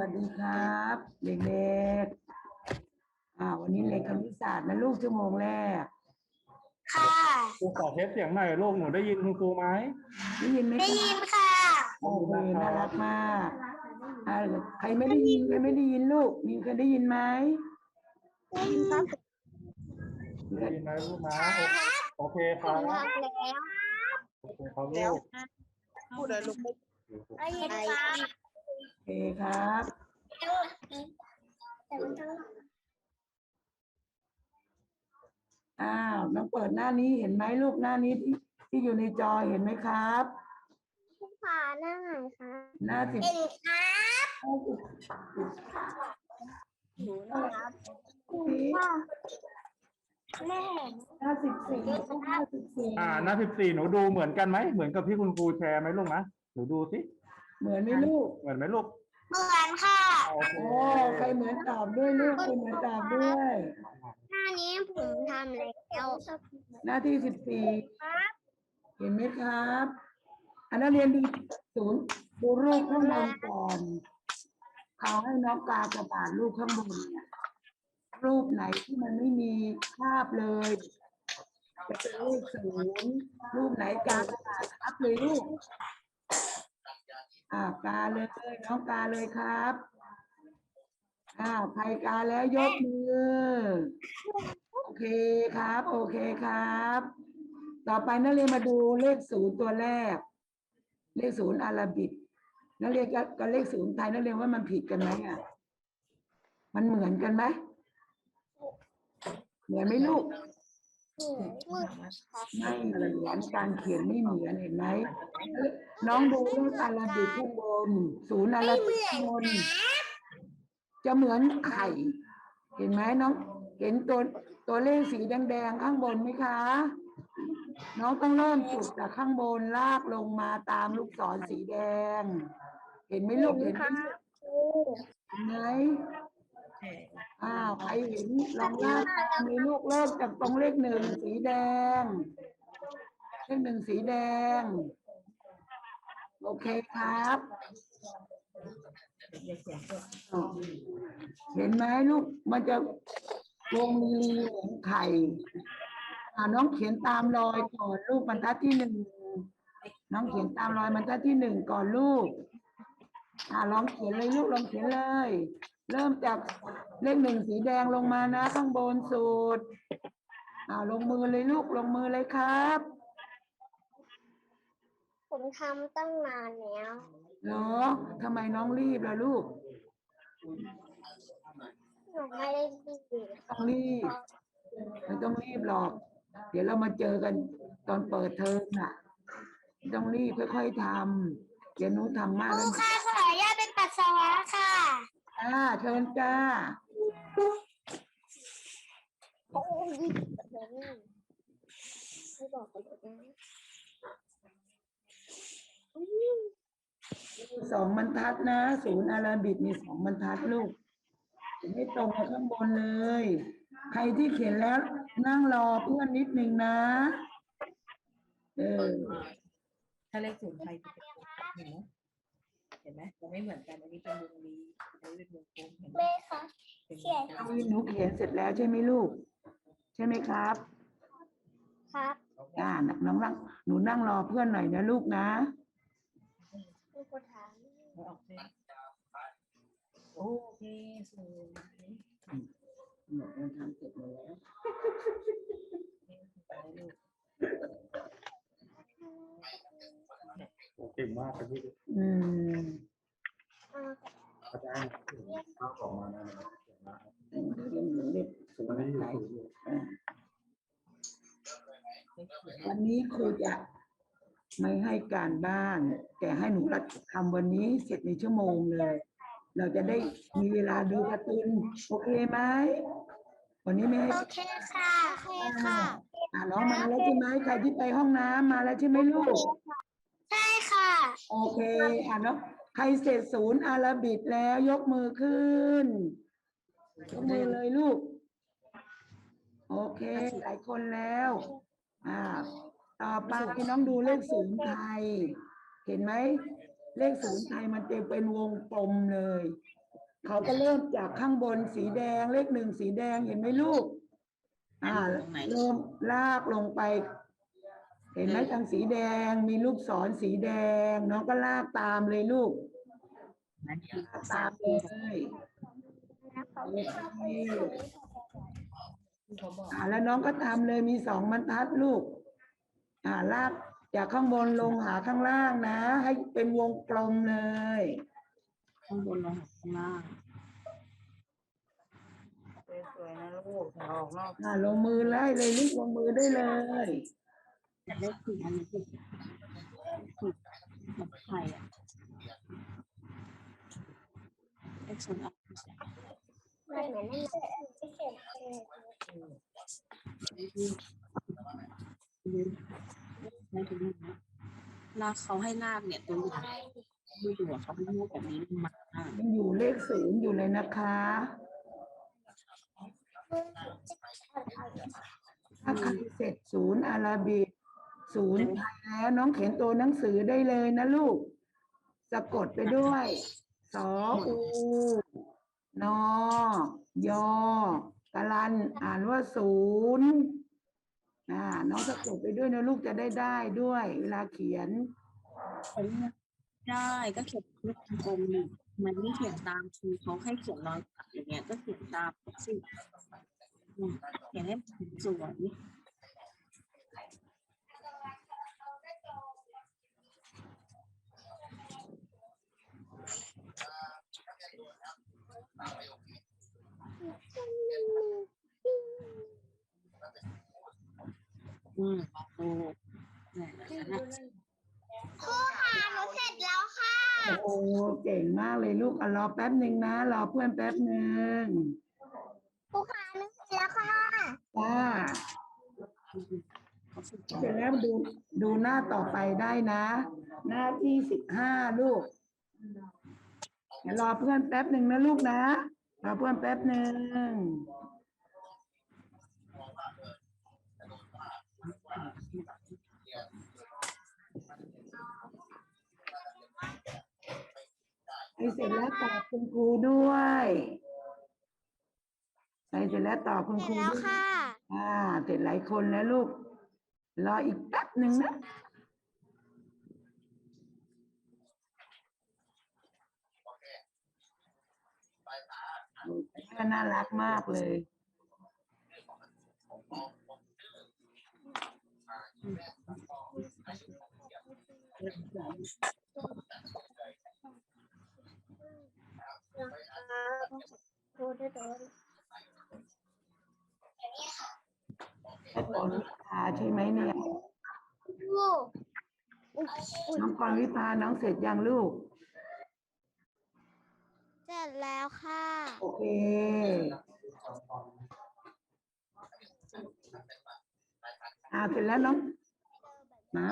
วัสดีครับ เด็กๆอ่า วันนี้เรียนคณิตศาสตร์นะลูกชั่วโมงแรกค่ะครูขอเทสเสียงหน่อยลูกหนูได้ยินคุณครูไหมได้ยินไหมได้คยิรับนค่ะโอ้โหน่ารักมากอ่าใครไม่ได้ยินใครไม่ได้ยินลูกมีใครได้ยินไหมได้ยินครับได้ยินไหมลูกนะโอเคคผรับมทำแล้วโอเคครับลูกพูดเลยลูกไม่ได้ยินครับโอ เคครับแต่มันต้องอ้าวน้องเปิดหน้านี้เห็นไหมลูกหน้านี้ที่ที่อยู่ในจอเห็นไหมครับผ่าหน้าไหนคะหน้าสิบเห็นครับค่ะแม่หน้าสิบสี่หน้าสิบสี่อ่าหน้าสิบสี่หนูดูเหมือนกันไหมเหมือนกับที่คุณครูแชร์ไหมลูกนะหนูดูสิเหมือนไหมลูกเหมือนไหมลูก เหมือนค่ะโอเคโอ้ใครเหมือนตอบด้วยลูกใครเหมือนตอบด้วย หน้านี้ผมทำแล้วหน้าที่สิบสี่ครับเห็นไหมครับ อันนักเรียนดูศูนย์ดูรูปข้างบนก่อนเขาให้น้องกากระบาดรูปข้างบนเนี่ยรูปไหนที่มันไม่มีภาพเลยจะเป็นเลขศูนย์รูปไหนกากระบาดทับเลยลูก อ่ากาเลยน้องกาเลยครับอ้าวใครกาแล้วยกมือ โอเคครับ โอเคครับ ต่อไปนักเรียนมาดูเลขศูนย์ตัวแรก เลขศูนย์อาราบิกนักเรียนกับกับเลขศูนย์ไทยนักเรียนว่ามันผิดกันไหมอะ มันเหมือนกันไหมเหมือนไหมลูก มือไม่เหมือนการเขียนไม่เหมือนเห็นไหมน้องดูเลขอาราบิกข้างบนศูนย์อาราบิกข้างบนจะเหมือนไข่เห็นไหมน้อง เห็นตัวตัวเลขสีแดงๆข้างบนไหมคะ น้องต้องเริ่มจุดจากข้างบนลากลงมาตามลูกศรสีแดง เห็นไหมลูกเห็นไหมเห็นไหม อ้าวใครเห็นลองลากตามเลยลูกเริ่มจากตรงเลขหนึ่งสีแดง เลขหนึ่งสีแดง โอเคครับเห็นไหมลูกมันจะวงรีเหมือนไข่น้องเขียนตามรอยก่อนลูกบรรทัดที่หนึ่งน้องเขียนตามรอยบรรทัดที่หนึ่งก่อนลูกอ่าลองเขียนเลยลูกลองเขียนเลย เริ่มจากเลขหนึ่งสีแดงลงมานะข้างบนสุดอ่าลงมือเลยลูกลงมือเลยครับ ผมทำตั้งนานแล้วเหรอทำไมน้องรีบล่ะลูกหนูไม่ได้ดีต้องรีบไม่ต้องรีบหรอก เดี๋ยวเรามาเจอกันตอนเปิดเทอมน่ะไม่ต้องรีบค่อยๆทำเดี๋ยวหนูทำมากครูแล้วค่ะขออนุญาตเป็นปัสสาวะค่ะ อ่าเชิญจ้าโอ้ยไม่บอกกันเลยนะสองบรรทัดนะศูนย์อาราบิกมีสองบรรทัดลูกไม่ตรงกับข้างบนเลย ใครที่เขียนแล้วนั่งรอเพื่อนนิดนึงนะ เออถ้าเลขศูนย์ไทยจะเป็นเห็นไหมเห็นไหมจะไม่เหมือนกันอันนี้เป็นวงรีอันนี้เป็นวงกลมเห็นไหมแม่คะเป็นเขียนเอาหนูเขียนเสร็จแล้วใช่ไหมลูก ใช่ไหมครับครับอ่าน้องนั่งหนูนั่งรอเพื่อนหน่อยนะลูกนะคุณครูถามไม่ออกเส้นโอเคสวยหนูทำเสร็จแล้วไปลูก เก่งมากครับพี่อืมอ่าอาจารย์ข้าวของมานะเรียนหนูเล็กสูงวันนี้อยู่ไหนศูนย์อ่าเลขศูนย์วันนี้ครูจะไม่ให้การบ้าน แต่ให้หนูรัดทำวันนี้เสร็จในชั่วโมงเลย เราจะได้มีเวลาดูการ์ตูนโอเคไหมวันนี้ไม่ให้โอเคค่ะโอเคค่ะอ่าน้องมาแล้วใช่ไหมใครที่ไปห้องน้ำมาแล้วใช่ไหมลูกใช่ค่ะ โอเคอ่าน้องใครเสร็จศูนย์อาราบิกแล้วยกมือขึ้นยกมือเลยลูก โอเค หลายคนแล้ว อ่า ต่อไปน้องดูเลขศูนย์ไทย เห็นไหม เลขศูนย์ไทยมันจะเป็นวงกลมเลย เขาก็เริ่มจากข้างบนสีแดงเลขหนึ่งสีแดงเห็นไหมลูก อ่าตรงไหนเริ่มลากลงไป เห็นไหมทางสีแดงมีลูกศรสีแดง น้องก็ลากตามเลยลูกนั่นคือลากตามเลยที่เขาบอกอ่าแล้วน้องก็ทำเลยมีสองบรรทัดลูก อ่าลากจากข้างบนลงหาข้างล่างนะ ให้เป็นวงกลมเลย ข้างบนลงหาข้างล่างสวยๆนะลูกอย่าออกนอกอ่าลงมือไล่เลยลูกลงมือได้เลย แต่เลขสี่อันนี้คือคือแบบไทยอะเลขศูนย์อะไม่เหมือนไม่เขียนไม่เขียนไม่ถึงนะลาเขาให้นาคเนี่ยตัวใหญ่ดูดูอะเขาให้ลูกแบบนี้มายังอยู่เลขศูนย์อยู่เลยนะคะถ้าใครเสร็จศูนย์อาราบิก ศูนย์ไทยแล้วน้องเขียนตัวหนังสือได้เลยนะลูก สะกดไปด้วยสออูนอยอกะลัน อ่านว่าศูนย์อ่าน้องสะกดไปด้วยนะลูกจะได้ได้ด้วย เวลาเขียนเขาเรียกได้ก็เขียนลูกกลมนี่มันไม่เขียนตามคือเขาให้เขียนรอยสักอย่างเงี้ยก็เขียนตามสิอืมเขียนให้สวย อืมโอ้เนี่ยนะครูค่ะหนูเสร็จแล้วค่ะ โอ้เก่งมากเลยลูกอะรอแป๊บหนึ่งนะ รอเพื่อนแป๊บหนึ่งครูค่ะหนูเสร็จแล้วค่ะจ้าเขาฝึกเสร็จแล้วดูดูหน้าต่อไปได้นะ หน้าที่สิบห้าลูก เดี๋ยวรอเพื่อนแป๊บหนึ่งนะลูกนะรอเพื่อนแป๊บหนึ่งให้เสร็จแล้วตอบคุณครูด้วยใส่เสร็จแล้วตอบคุณเสคร็จรูแล้วด้วยค่ะอ่า เสร็จหลายคนแล้วลูก รออีกแป๊บหนึ่งนะ แม่น่ารักมากเลยนไอ้ปอนวิภาใช่ไหมเนี่ยลูกน้องกรวิภาน้องเสร็จยังลูก เสร็จแล้วค่ะ โอเค อ่าเสร็จแล้วน้องนะ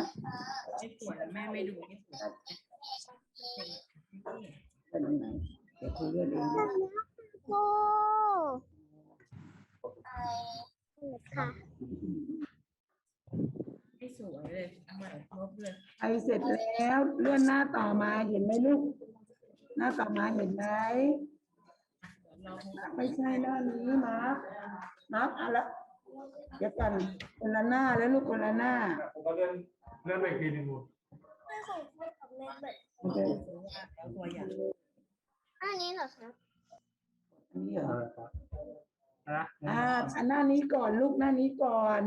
ไม่สวยแม่ไม่ดูไม่สวยเป็นยังไงเดี๋ยวคุยกันเองครูค่ะไม่สวยเลยใหม่ครบเลยไปเสร็จแล้วเลื่อนหน้าต่อมาเห็นไหมลูก หน้าต่อมาเห็นไหมเดี๋ยวเราไม่ใช่หน้านี้มาร์คมาร์คเอาละเดี๋ยวกันคนละหน้าแล้วลูกคนละหน้าผมก็เลื่อนเลื่อนไปอีกทีหนึ่งลูกไม่ของครูกับแม่เบิดโอเคซื้อว่าแล้วตัวอย่างอันนี้เหรอคะอันนี้เหรอนะอ่าอันหน้านี้ก่อนลูกหน้านี้ก่อน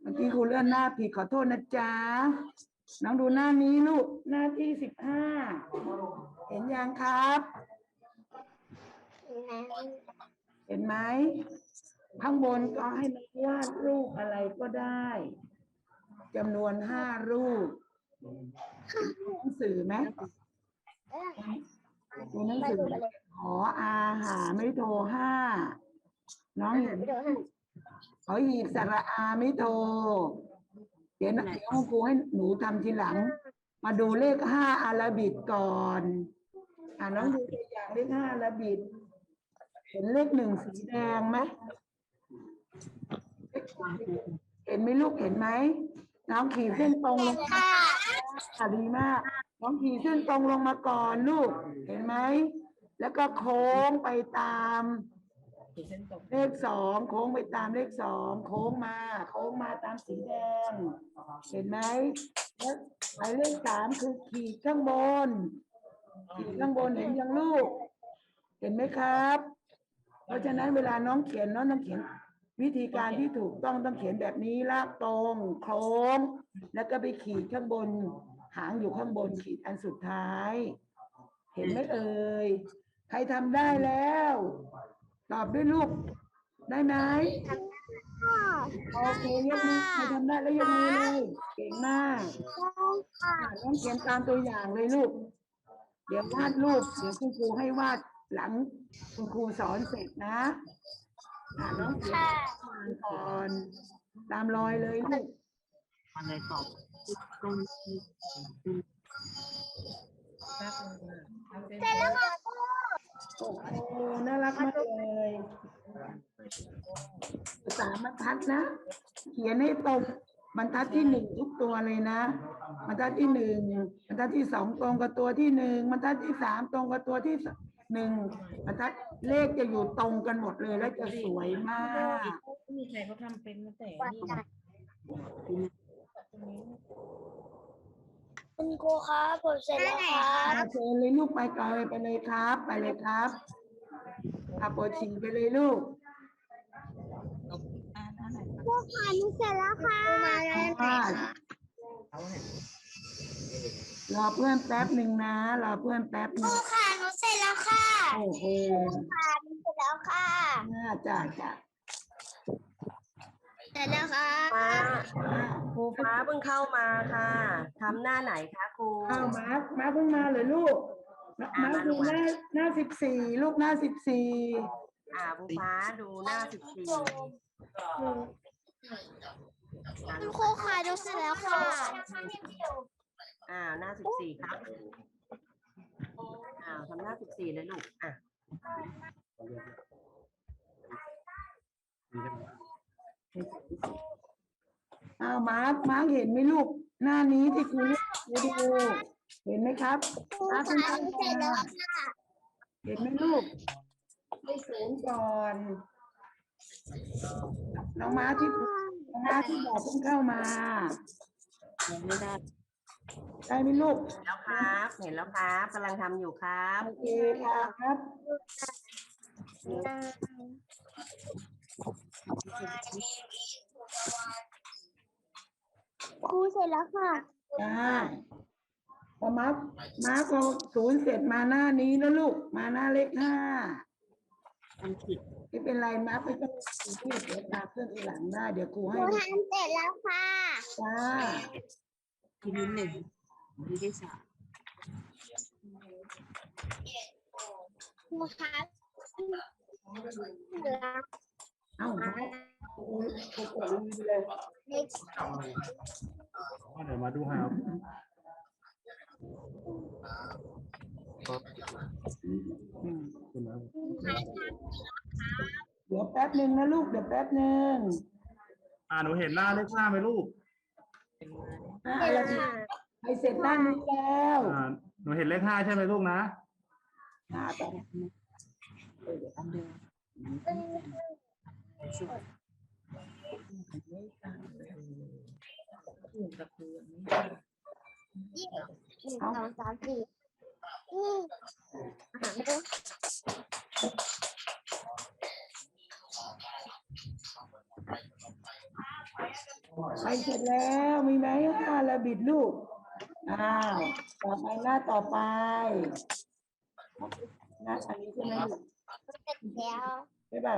เมื่อกี้ครูเลื่อนหน้าผิดขอโทษนะจ๊ะน้องดูหน้านี้ลูกหน้าที่สิบห้า เห็นยังครับ เห็นไหม ข้างบนก็ให้น้องวาดรูปอะไรก็ได้จำนวนห้ารูปหนังสือไหมดูหนังสือขออาหาไม่โทห้าน้องเห็นขอหีบสระอาไม่โทเดี๋ยวนะเดี๋ยวครูให้หนูทำทีหลัง มาดูเลขห้าอาราบิดก่อน อ่าน้องดูตัวอย่างเลขห้าอาราบิด เห็นเลขหนึ่งสีแดงไหมเห็นไหมลูกเห็นไหมน้องขีดเส้นตรงลงมาค่ะอะดีมาก น้องขีดเส้นตรงลงมาก่อนลูก เห็นไหม แล้วก็โค้งไปตามขีดเส้นตรงเลขสองโค้งไปตามเลขสองโค้งมา โค้งมาตามสีแดง เห็นไหมแล้วหมายเลขสามคือขีดข้างบน ขีดข้างบนเห็นยังลูก เห็นไหมครับ เพราะฉะนั้นเวลาน้องเขียนน้องต้องเขียน วิธีการที่ถูกต้องต้องเขียนแบบนี้ลากตรงโค้งแล้วก็ไปขีดข้างบน หางอยู่ข้างบนขีดอันสุดท้าย เห็นไหมเอ่ยใครทำได้แล้ว ตอบด้วยลูก ได้ไหมโอเคยกมือใครทำได้แล้วยกมือเลย เก่งมากอะน้องเขียนตามตัวอย่างเลยลูก เดี๋ยววาดรูปเดี๋ยวคุณครูให้วาดหลังคุณครูสอนเสร็จนะอะน้องเขียนตามก่อน ตามรอยเลยลูกมันเลยตอบต้นที่ลากลงมาเอาเส้นเสร็จแล้วค่ะโอ้โหน่ารักมากเลยสามบรรทัดนะ เขียนให้ตรง บรรทัดที่หนึ่งทุกตัวเลยนะบรรทัดที่หนึ่งบรรทัดที่สองตรงกับตัวที่หนึ่งบรรทัดที่สามตรงกับตัวที่หนึ่งบรรทัดเลขจะอยู่ตรงกันหมดเลยแล้วจะสวยมากไม่มีใครเขาทำเป็นตั้งแต่วันนี่จันทร์ตรงนี้คุณครูครับผมเสร็จแล้วครัอ่าบเชิญเลยลูกไปก่อนเลยไปเลยครับ ไปเลยครับอาโปรดฉี่ไปเลยลูก ตบอ่านอะไร ครูค่ะหนูเสร็จแล้วค่ะมาแล้วอ่าเอาให้รอเพื่อนแป๊บหนึ่งนะรอเพื่อนแป๊บหครูนึ่งค่ะหนูเสร็จแล้วค่ะโอ้โหค่ะหนูเสร็จแล้วค่ะน่าจะจะเสร็จแล้วค่ะอ่าครูฟ้าเพิ่งเข้ามาค่ะทำหน้าไหนคะครู อ้าวมาร์คมาร์คเพิ่งมาเลยลูกมามาร์คดูหน้าหน้าสิบสี่ลูกหน้าสิบสี่อ่าครูฟ้าดูหน้าสิบสี่ คุณครูค่ะหนูเสร็จแล้วค่ะ อ่าหน้าสิบสี่ครับ อ่าทำหน้าสิบสี่เลยลูก อะอ้าวมาร์คมาร์คเห็นไหมลูก หน้านี้ที่ครูเรียกครูดูเห็นไหมครับครูมาร์คค่ะเสร็จแล้วค่ะ เห็นไหมลูกให้ศูนก่อน น้องมาที่น้องมาที่บอกเพิ่งเข้ามา ยังไม่ได้ได้ไหมลูกแล้วครับ เห็นแล้วครับกำลังทำอยู่ครับโอเคครับ ครูเสร็จแล้วค่ะจ้าพอมาร์คมาร์คพอศูนย์เสร็จมาหน้านี้แล้วลูก มาหน้าเลขห้า มันผิดไม่เป็นไรมาร์คไม่ต้องรีบเดี๋ยวตามเพื่อนทีหลังได้เดี๋ยวครูคให้รูทำเสร็จแล้วค่ะ จ้าทีนี้หนึ่งทีนี้สามครูครับเหลือเอ้าครูครูกดมือเลยเล็กเดี๋ยวมาดูหาอืม คุณนะเดี๋ยว แป๊บหนึ่งนะลูกเดี๋ยวแป๊บหนึ่งอ่าหนูเห็นหน้าเลขห้าไหมลูกเป็นมาเนี่ยอ่าเสร็จเราแล้วค่ะไปเสร็จหน้านี้แล้วอ่าหนูเห็นเลขห้าใช่ไหมลูกนะอ่าต่ออันเดิมสวยไม่ต่างเลยถูกกับคือไม่ยี่หนึ่งสองสามสี่อืมอาหารด้วย ไปเสร็จแล้วมีไหมห้าระบิดลูกอ้าวต่อไปหน้าต่อไปหน้าอันนี้ใช่ไหมลูกเสร็จแล้วใช่ป่ะ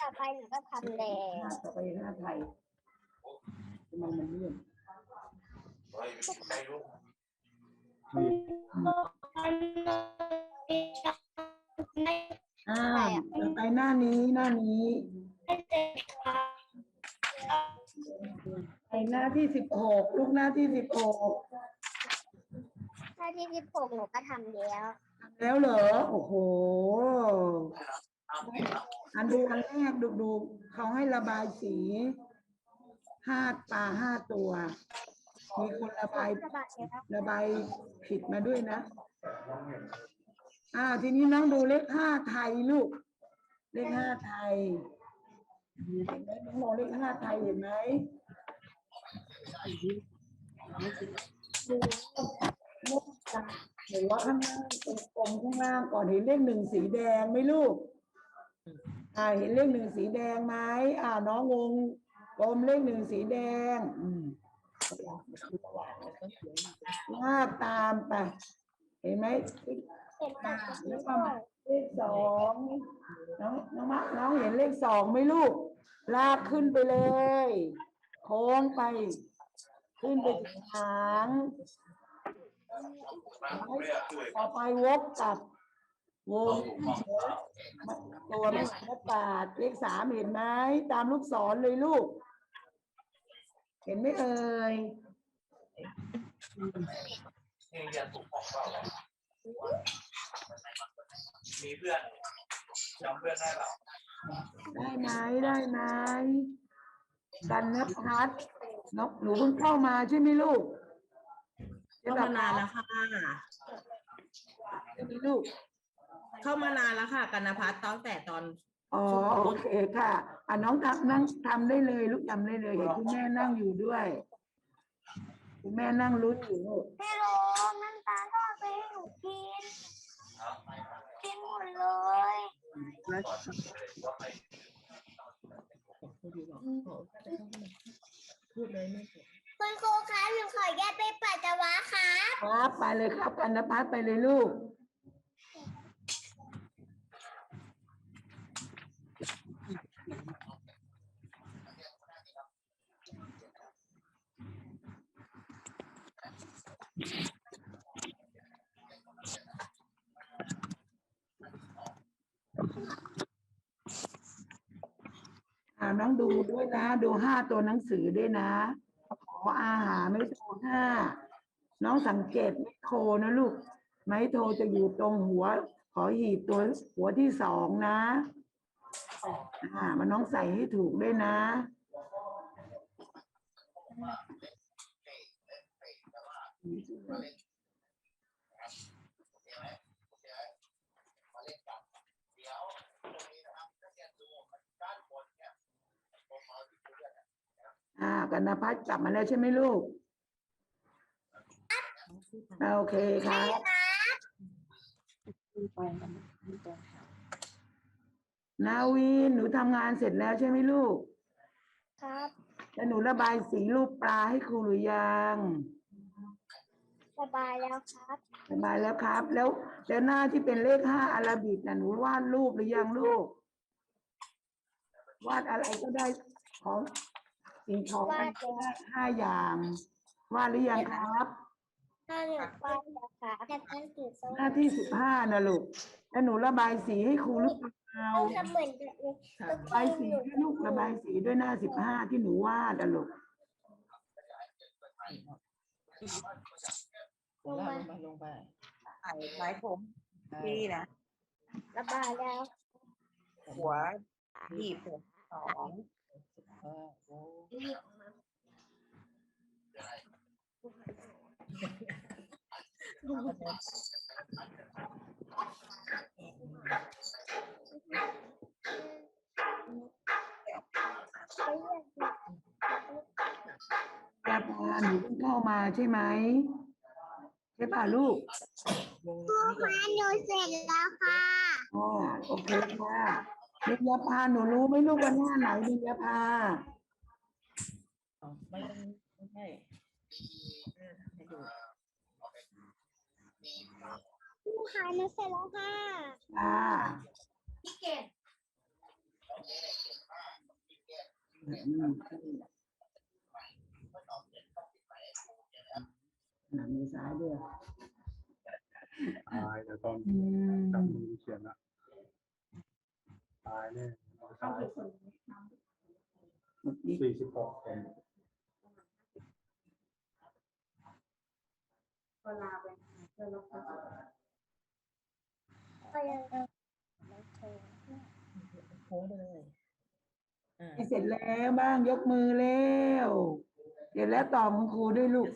ต่อไปหนูก็ทำแล้วหน้าต่อไปหน้าไทยทำไมมันเลื่อน อ้าวต่อไปหน้านี้หน้านี้ไปหน้าที่สิบหกลูกหน้าที่สิบหกถ้าที่สิบหกหนูก็ทำแล้วแล้วเหรอ โอ้โห อันดูอันแรกดูดูเขาให้ระบายสีห้าปลาห้าตัว มีคนระบายสบายแล้วระบายผิดมาด้วยนะ อ่าทีนี้น้องดูเลขห้าไทยลูก เลขห้าไทยเห็นไหมน้องมองเลขห้าไทยเห็นไหมดูเลขจ้ะเห็นว่าข้างล่างกลมข้างล่างก่อนเห็นเลขหนึ่งสีแดงไหมลูก อ่าเห็นเลขหนึ่งสีแดงไหมอ่าน้องวงกลมเลขหนึ่งสีแดง อืมลากตามไปเห็นไหม เห็นแต่สีแล้วก็ส้มมาเลขสองน้องน้องมะน้องเห็นเลขสองไหมลูก ลากขึ้นไปเลย โค้งไป ขึ้นไปถึงหางต่อไปวกกลับวงตัวไม่หน้าปาดเลขสามเห็นไหมตามลูกศรเลยลูก เห็นไหมเอ่ย มีเพื่อนจำเพื่อนได้เปล่าได้ไหมได้ไหมกันนพัฒน์นกหนูเพิ่งเข้ามาใช่ไหมลูกเข้ามานานแล้วค่ะใช่ไหมลูก เข้ามานานแล้วค่ะกันนภัทรตั้งแต่ตอนอ๋อโอเคค่ะอะน้องทำนั่งทำได้เลยลูกทำได้เลยเห็นคุณแม่นั่งอยู่ด้วย คุณแม่นั่งลุ้นอยู่ลูกไม่รู้น้ำตาลทอดไปให้หนูกิน กินหมด เลยพูดดีบอกพูดเลยไม่ถูกคุณครูคะหนูขอแยกไปปัสสาวะครับ ครับ ไปเลยครับกันนพัฒน์ไปเลยลูก อ่า น้องดูด้วยนะ ดูห้าตัวหนังสือด้วยนะขออาหารไม่โทรห้าน้องสังเกตไม่โทรนะลูก ไมโทรจะอยู่ตรงหัว ขอหีบตัวหัวที่สองนะอ่ามันน้องใส่ให้ถูกด้วยนะ อ่ากันนพัฒน์กลับมาแล้วใช่ไหมลูก โอเคครับขึ้นไปมันขึ้นไปนาวินหนูทำงานเสร็จแล้วใช่ไหมลูก ครับแล้วหนูระบายสีรูปปลาให้ครูหรือยังสบายแล้วครับ ระบายแล้วครับ แล้วแล้วหน้าที่เป็นเลขห้าอาราบิกนะหนูวาดรูปหรือยังลูก วาดอะไรก็ได้ของ สิ่งของมันก็ได้ห้าอย่างวาดหรือยังครับ ถ้าหนูไปแล้วครับแต่เป็นสีส้มหน้าที่สิบห้านะลูกแล้วหนูระบายสีให้ครูหรือเปล่าต้องทำเหมือนแบบนี้ระบายสีด้วยลูกระบายสีด้วยหน้าสิบห้าที่หนูวาดอะลูกลงไปลงไปไอ้ไม้ผมพี่นะระบายแล้ว หัวหีบผมสอง เออโอ้แกพาหนูเพิ่งเข้ามาใช่ไหมใช่ป่ะลูกวงครูคะหนูเสร็จแล้วค่ะอ๋อโอเคค่ะ นิยาพาหนูรู้ไหมลูกว่าหน้าไหนนิยาพาอ๋อไม่ต้องไม่ใช่เออให้ดูครูคะหนูเสร็จแล้วค่ะอ่าพี่เก่งอืมหนังมือซ้ายด้วย ตายแต่ตอนอืมจับมือเขียนอะ ตายแน่ตายนี่สี่สิบหกคนไปยังโค้งเลยอ่าเสร็จแล้วบ้างยกมือเร็วเสร็จแล้วตอบคุณครูด้วยลูก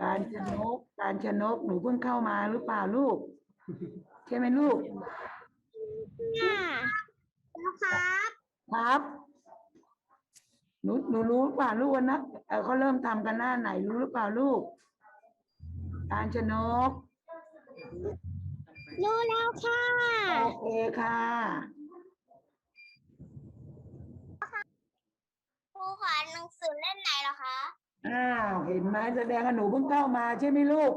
การชนกการชนกหนูเพิ่งเข้ามาหรือเปล่าลูก ใช่ไหมลูกค่ะแล้วครับครับ หนูหนูรู้เปล่าลูกว่านะเอ่อเขาเริ่มทำกันหน้าไหนรู้หรือเปล่าลูกการชนก รู้แล้วค่ะโอเคค่ะ ครูขอหนังสือเล่มไหนเหรอคะอ้าว เห็นไหมแสดงว่าหนูเพิ่งเข้ามาใช่ไหมลูก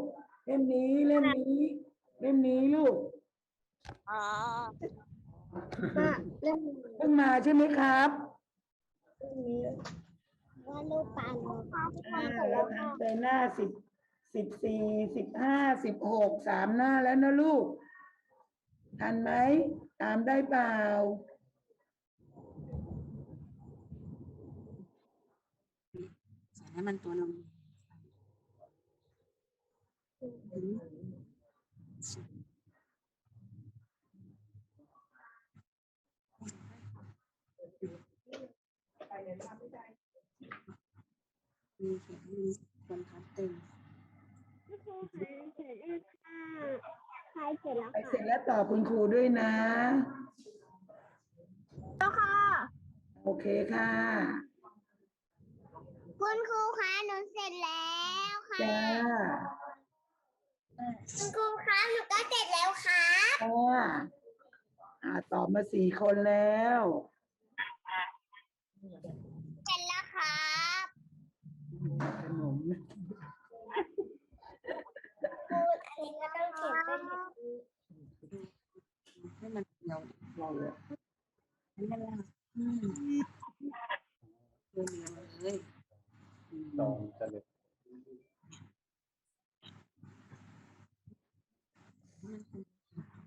เล่มนี้เล่มนี้ เล่มนี้ลูกอ๋อเล่มนี้เพิ่งมาใช่ไหมครับว่าลูกปลาโลค่ะที่อ่าทำเสร็จเราแล้วค่ะทำไปหน้าสิบสิบสี่สิบห้าสิบหกสามหน้าแล้วนะลูก ทันไหม ตามได้เปล่าเขียนให้มันตัวลง มีเขียนให้มีคนทับเต็มครูขอหนังสือเล่มค่ะใครเสร็จแล้วไปค่ะเสร็จแล้วตอบคุณครูด้วยนะแล้วค่ะ โอเคค่ะ คุณครูคะหนูเสร็จแล้วค่ะ จ้าคุณครูคะหนูก็เสร็จแล้วค่ะจ้าอ่าตอบมาสี่คนแล้ว เสร็จแล้วครับ ขนมครูอันนี้ก็ต้องเขียนเป็นแบบนี้ให้มันเดียวเราเลยให้มันลากอืมเดียวๆเลย ลองจะเลย ให้มันเป็น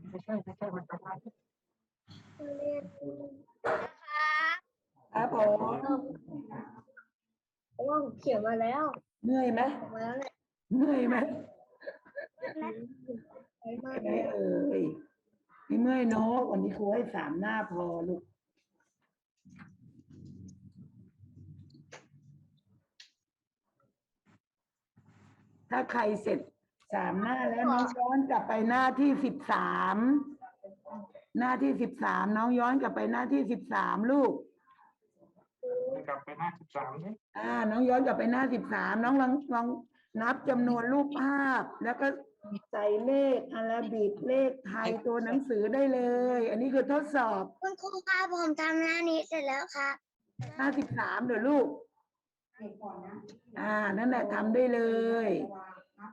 ไม่ใช่ไม่ใช่มันจะมา เรียนนะคะ ครับผม ว่าเขียนมาแล้ว เหนื่อยไหม มาแล้วเนี่ย เหนื่อยไหม ไปมาก ไม่เอ่ยไม่เมื่อยเนาะวันนี้ครูให้สามหน้าพอลูก ถ้าใครเสร็จสามหน้าแล้วน้องย้อนกลับไปหน้าที่สิบสามหน้าที่สิบสามน้องย้อนกลับไปหน้าที่สิบสามลูกกลับไปหน้าสิบสามนี่อ่า น้องย้อนกลับไปหน้าสิบสามน้องลองลองนับจำนวนรูปภาพ แล้วก็ใส่เลขอาราบิกเลขไทยตัวหนังสือได้เลย อันนี้คือทดสอบ คุณครูคะผมทำหน้านี้เสร็จแล้วค่ะหน้าสิบสามเดี๋ยวลูกอ่า นั่นแหละทำได้เลย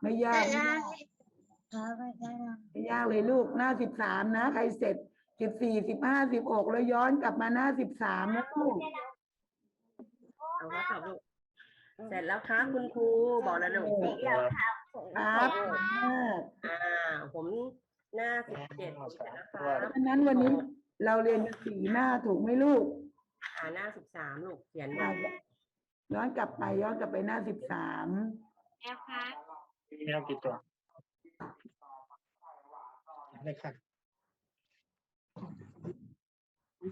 ไม่ยากไม่ยากไม่ยากเลยลูกหน้าสิบสามนะ ใครเสร็จสิบสี่สิบห้าสิบหกแล้วย้อนกลับมาหน้าสิบสามนะลูกเอาละค่ะลูกเสร็จแล้วคะคุณครูบอกนะหนูเสร็จแล้วครับขอบคุณมากอ่าผมหน้าสิบเจ็ดเสร็จแล้วครับเพราะฉะนั้นวันนี้เราเรียนกันสีหน้าถูกไหมลูก อ่าหน้าสิบสามลูกเขียนแบอะบย้อนกลับไปย้อนกลับไปหน้าสิบสามแล้วครับ แมวกี่ตัวเลยค่ะ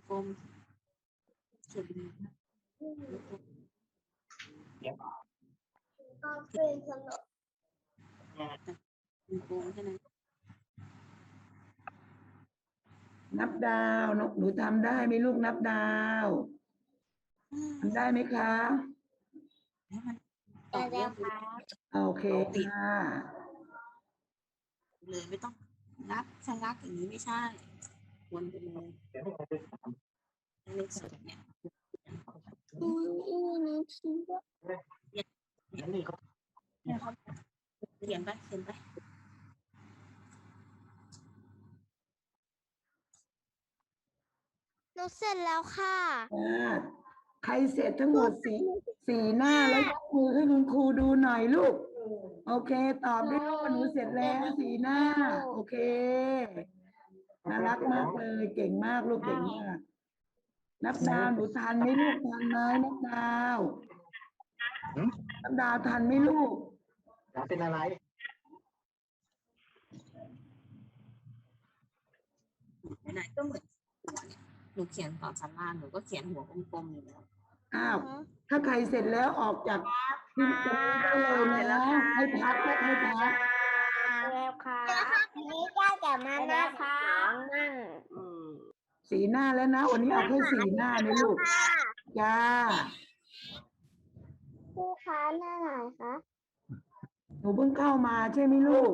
กลมๆเขียนเลยก็เป็นสนุกกลมๆแค่นั้นนับดาวหนูหนูทำได้ไหมลูกนับดาวทำได้ไหมคะ ได้เนื่แล้อวงครับโอเคค่ะเลยไม่ต้องนับชะงักอย่างนี้ไม่ใช่วนไปเลยให้เลขสุดเนี่ยอืมอีนี่ทีว่าเนี่ยเขาเขียนไปเขียนไปหนูเสร็จแล้วค่ะอ่า ใครเสร็จทั้งหมดสี่สี่หน้าแล้วยกมือให้คุณครูดูหน่อยลูก โอเค ตอบได้ลูกว่าหนูเสร็จแล้วสี่หน้า โอเคน่ารักมากเลย เก่งมากลูกเก่งมากนับดาวหนูทันไหมลูกทันไหมนับดาวนับดาวทันไหมลูกเป็นอะไรไหนๆก็เหมือนหัวเนี่ยหนูเขียนต่อชั้นล่างหนูก็เขียนหัวกลมๆอยู่แล้วอ้าว ถ้าใครเสร็จแล้วออกจากที่ตรงนี้ได้เลยนะให้พักให้พักแล้วค่ะนี่ก็จะมานะคะนั่งอืมสีหน้าแล้วนะ วันนี้เอาแค่สีหน้านะลูกจ้าผู้ค้าหน้าไหนคะหนูเพิ่งเข้ามาใช่ไหมลูก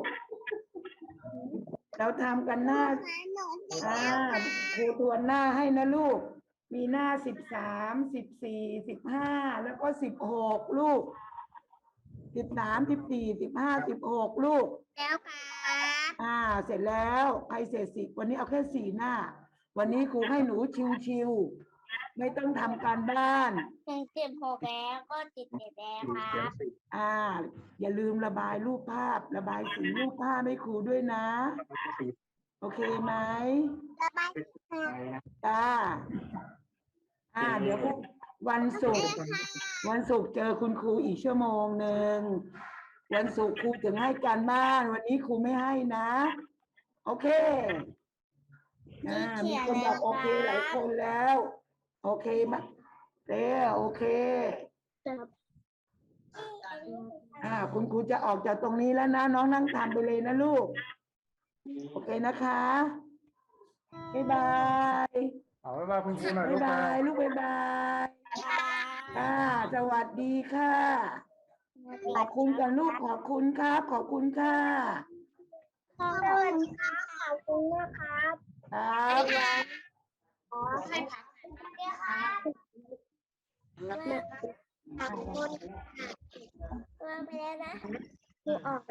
เราทำกันหน้า หนูเสร็จ อ่าแล้วครูทวนหน้าให้นะลูก มีหน้าสิบสามสิบสี่สิบห้าแล้วก็สิบหกลูกสิบสามสิบสี่สิบห้าสิบหกลูก แล้วค่ะอ่า เสร็จแล้วใครเสร็จสิวันนี้เอาแค่สี่หน้า วันนี้ครูให้หนูชิวๆไม่ต้องทำการบ้านถึงสิบหกแล้วก็ติดเด็ดแล้วครับอ่า อย่าลืมระบายรูปภาพ ระบายสีรูปภาพให้ครูด้วยนะโอเคไหมระบายจ้าอ่า เดี๋ยวพรุ่งวันศุกร์วันศุกร์เจอคุณครูอีกชั่วโมงหนึ่งวันศุกร์ครูถึงให้การบ้าน วันนี้ครูไม่ให้นะ โอเคอ่ามีคนบอกโอเคหลายคนแล้ว โอเคไหมเต้โอเคอ่า คุณครูจะออกจากตรงนี้แล้วนะ น้องนั่งทำไปเลยนะลูก โอเคนะคะบ๊ายบายเอาไว้ว่าคุณครูหน่อยบ๊าลูยกบาไปยลูกบ๊ายบายค่ะสวัสดีค่ะ ขอบคุณกันลูกขอบคุณครับขอบคุณค่ะสวัสดีค่ะขอบคุณนะครับครับขอให้ผ่านไปครับขอบคุณค่ะเริ่มไปแล้วนะคือออกไป